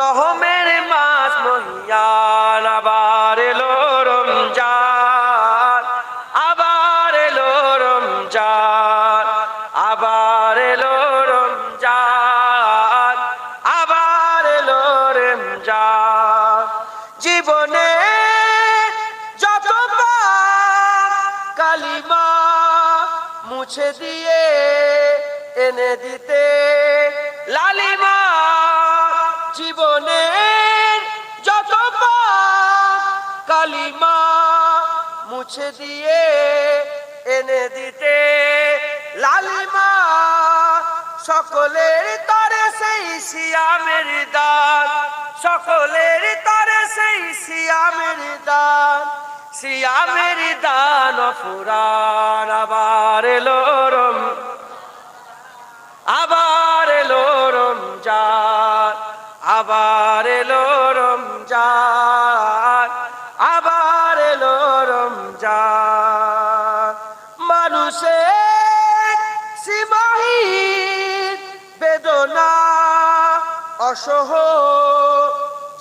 রহমের মাস মহিয়ান আবার এলো রমজান, আবার এলো রমজান, আবার এলো রমজান, আবার এলো রমজান। জীবনে যত কালিমা মুছে দিয়ে এনে দিতে, লালিমা জীবনে যত কালিমা মুছে দিয়ে এনে দিতে লালিমা, সকলের তরে সেই সিয়ামের দান, সকলের তরে সেই সিয়ামের দান সিয়ামের দান ফুরান আবার এলো রমজান, আবার এলো রমজান। মানুষের সীমাহীন বেদনা, অসহ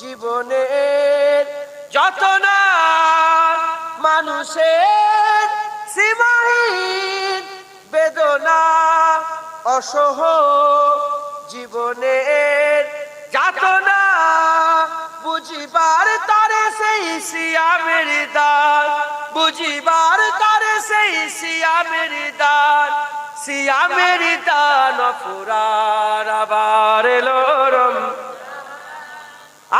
জীবনের যত না মানুষের সীমাহীন বেদনা, অসহ জীবনের যাতনা বুঝিবার তারে সেই সিয়ামের দান। বুঝিবার তারে সেই সিয়ামের দান। সিয়ামের দান ফুরার আবার এলো রম,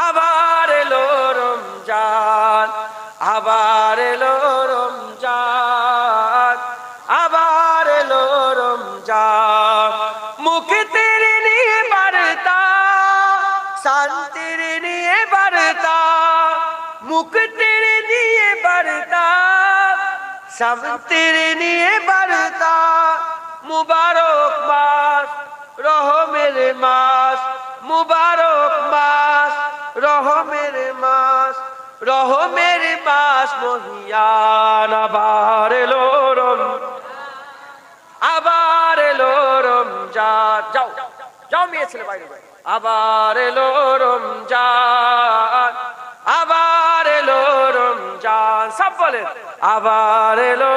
আবার এলো রমজান আবার এলো রমজান আবার এলো রমজান শান্তির নিয়ে বার্তা, মুক্তির নিয়ে বার্তা, শান্তির নিয়ে বার্তা, মুবারক মাস, রহমের মাস, মুবারক মাস, রহমের মাস রহমের মাস, মহিয়ান আবার এলো রম, আবার এলো রমজান যাও যাও মেয়ে ছেলে বাইরে বাইরে। আবার এলো রমজান, আবার এলো রমজান, সব বলেন আবার এলো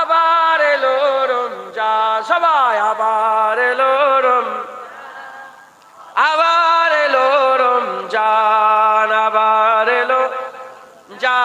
আবার এলো রমজান, সবাই আবার এলো রম, আবার এলো রমজান, আবার এলো যা